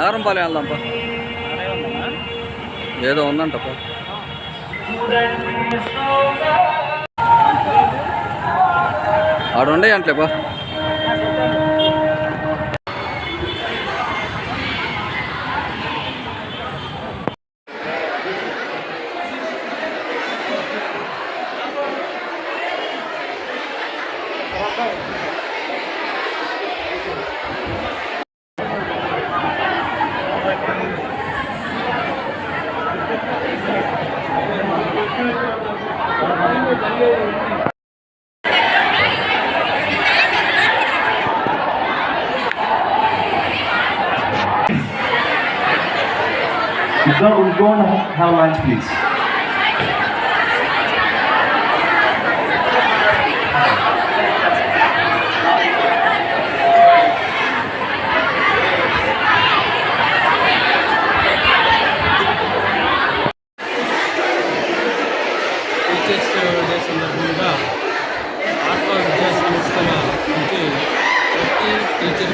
నారంపాలెం వెళ్దాంపా ఏదో ఉందంటప్పా ఆడ ఉండే అంటలేపా We're going to have a line, please.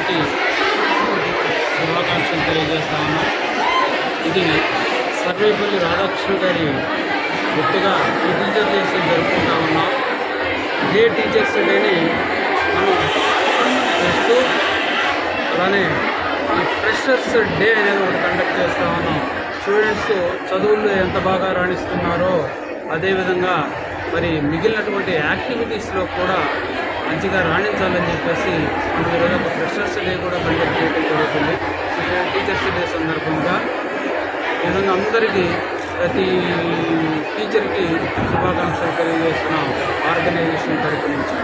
టీచర్కి శుభాకాంక్షలు తెలియజేస్తా ఇది సర్వేపల్లి రాధాకృష్ణ గారి గుర్తుగా ఈ టీచర్ డేస్ జరుపుకుంటా ఉన్నాం. ఇదే టీచర్స్ డేని మనం చేస్తూ అలానే ఈ ఫ్రెషర్స్ డే అనేది ఒకటి కండక్ట్ చేస్తా ఉన్నాం. స్టూడెంట్స్ చదువుల్లో ఎంత బాగా రాణిస్తున్నారో అదేవిధంగా మరి మిగిలినటువంటి యాక్టివిటీస్లో కూడా మంచిగా రాణించాలని చెప్పేసి మనం ఈరోజు ఒక ఫ్రెషర్స్ డే కూడా కండక్ట్ చేయడం జరుగుతుంది. టీచర్స్ డే సందర్భంగా ఈ అందరికీ ప్రతి టీచర్కి శుభాకాంక్షలు తెలియజేస్తున్నాం. ఆర్గనైజేషన్ తరపు నుంచి.